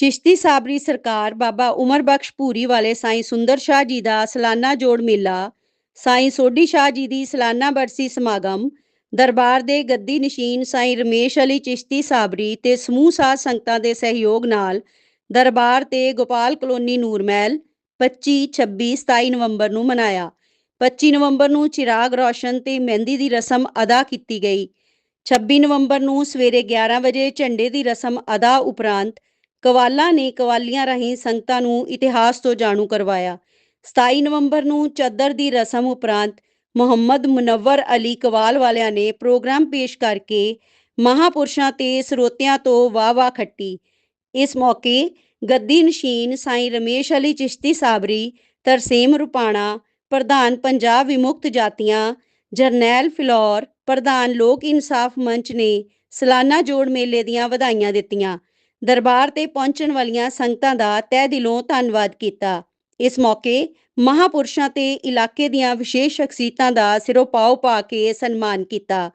ਚਿਸ਼ਤੀ ਸਾਬਰੀ ਸਰਕਾਰ ਬਾਬਾ ਉਮਰ ਬਖਸ਼ ਭੂਰੀ ਵਾਲੇ ਸਾਈਂ ਸੁੰਦਰ ਸ਼ਾਹ ਜੀ ਦਾ ਸਾਲਾਨਾ ਜੋੜ ਮੇਲਾ, ਸਾਈਂ ਸੋਢੀ ਸ਼ਾਹ ਜੀ ਦੀ ਸਾਲਾਨਾ ਬਰਸੀ ਸਮਾਗਮ, ਦਰਬਾਰ ਦੇ ਗੱਦੀ ਨਸ਼ੀਨ ਸਾਈਂ ਰਮੇਸ਼ ਅਲੀ ਚਿਸ਼ਤੀ ਸਾਬਰੀ ਤੇ ਸਮੂਹ ਸਾਧ ਸੰਗਤਾਂ ਦੇ ਸਹਿਯੋਗ ਨਾਲ ਦਰਬਾਰ ਤੇ ਗੋਪਾਲ ਕਲੋਨੀ ਨੂਰਮਹਿਲ 25 26 27 ਨਵੰਬਰ ਨੂੰ ਮਨਾਇਆ। 25 ਨਵੰਬਰ ਨੂੰ ਚਿਰਾਗ ਰੋਸ਼ਨ ਤੇ ਮਹਿੰਦੀ ਦੀ ਰਸਮ ਅਦਾ ਕੀਤੀ ਗਈ। 26 ਨਵੰਬਰ ਨੂੰ ਸਵੇਰੇ 11 ਵਜੇ ਝੰਡੇ ਦੀ ਰਸਮ ਅਦਾ ਉਪਰੰਤ ਕਵਾਲਾਂ ਨੇ ਕਵਾਲੀਆਂ ਰਾਹੀਂ ਸੰਗਤਾਂ ਨੂੰ ਇਤਿਹਾਸ ਤੋਂ ਜਾਣੂ ਕਰਵਾਇਆ। 27 ਨਵੰਬਰ ਨੂੰ ਚਾਦਰ ਦੀ ਰਸਮ ਉਪਰੰਤ ਮੁਹੰਮਦ ਮੁਨਵਰ ਅਲੀ ਕਵਾਲ ਵਾਲਿਆਂ ਨੇ ਪ੍ਰੋਗਰਾਮ ਪੇਸ਼ ਕਰਕੇ ਮਹਾਪੁਰਸ਼ਾਂ ਤੇ ਸਰੋਤਿਆਂ ਤੋਂ ਵਾਹ-ਵਾਹ ਖੱਟੀ। ਇਸ ਮੌਕੇ ਗੱਦੀ ਨਸ਼ੀਨ ਸਾਈਂ ਰਮੇਸ਼ ਅਲੀ ਚਿਸ਼ਤੀ ਸਾਬਰੀ, ਤਰਸੇਮ ਰੁਪਾਣਾ, ਪ੍ਰਧਾਨ ਪੰਜਾਬ ਵਿਮੁਕਤ ਜਾਤੀਆਂ, ਜਰਨੈਲ ਫਿਲੌਰ, ਪ੍ਰਧਾਨ ਲੋਕ ਇਨਸਾਫ ਮੰਚ ਨੇ ਸਾਲਾਨਾ ਜੋੜ ਮੇਲੇ ਦੀਆਂ ਵਧਾਈਆਂ ਦਿੱਤੀਆਂ। ਦਰਬਾਰ ਤੇ ਪਹੁੰਚਣ ਵਾਲੀਆਂ ਸੰਗਤਾਂ ਦਾ ਤਹਿ ਦਿਲੋਂ ਧੰਨਵਾਦ ਕੀਤਾ। ਇਸ ਮੌਕੇ ਮਹਾਪੁਰਸ਼ਾਂ ਤੇ ਇਲਾਕੇ ਦੀਆਂ ਵਿਸ਼ੇਸ਼ ਸ਼ਖਸੀਅਤਾਂ ਦਾ ਸਿਰੋਪਾਓ ਪਾ ਕੇ ਸਨਮਾਨ ਕੀਤਾ।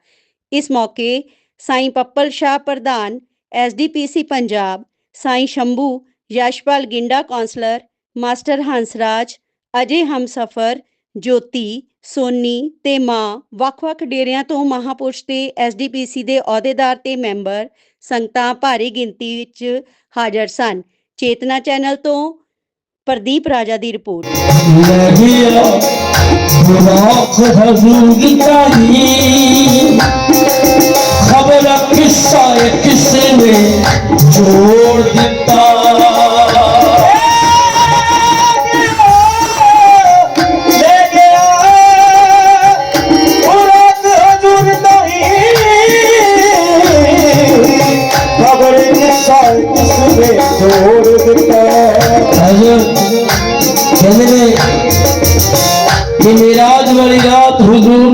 ਇਸ ਮੌਕੇ ਸਾਈਂ ਪੱਪਲ ਸ਼ਾਹ ਪ੍ਰਧਾਨ SDPC Punjab, Sai Shambhu, Yashpal Ginda councillor master Hansraj, Ajay Humsafar Jyoti, Soni ਤੇ ਮਾਂ ਵੱਖ-ਵੱਖ ਡੇਰਿਆਂ ਤੋਂ ਮਹਾਪੁਰਸ਼ ਤੇ ਐਸਡੀਪੀਸੀ ਦੇ ਅਹੁਦੇਦਾਰ ਤੇ ਮੈਂਬਰ ਸੰਗਤਾਂ ਭਾਰੀ ਗਿਣਤੀ ਵਿੱਚ ਹਾਜ਼ਰ ਸਨ। ਚੇਤਨਾ ਚੈਨਲ ਤੋਂ ਪ੍ਰਦੀਪ ਰਾਜਾ ਦੀ ਰਿਪੋਰਟ।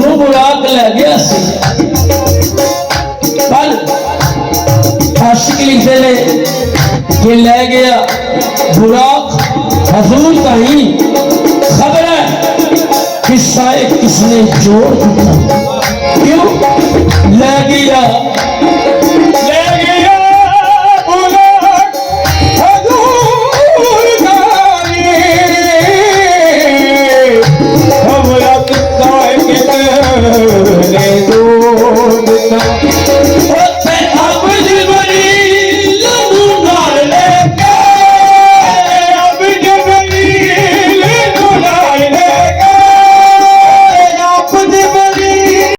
ਹੁਜ਼ੂਰ ਨੂੰ ਬੁਲਾਕ ਲੈ ਗਿਆ ਸੀ। ਪਰ ਆਸ਼ਿਕ ਲਿਖਦੇ ਨੇ ਕਿ ਲੈ ਗਿਆ ਬੁਰਾਕ ਹਜ਼ੂਰ ਤਾਹੀਂ ਖਬਰ ਹੈ ਕਿ ਕਿਸਾ ਕਿਸਨੇ ਜੋੜ ਦਿੱਤਾ। ਕਿਉਂ?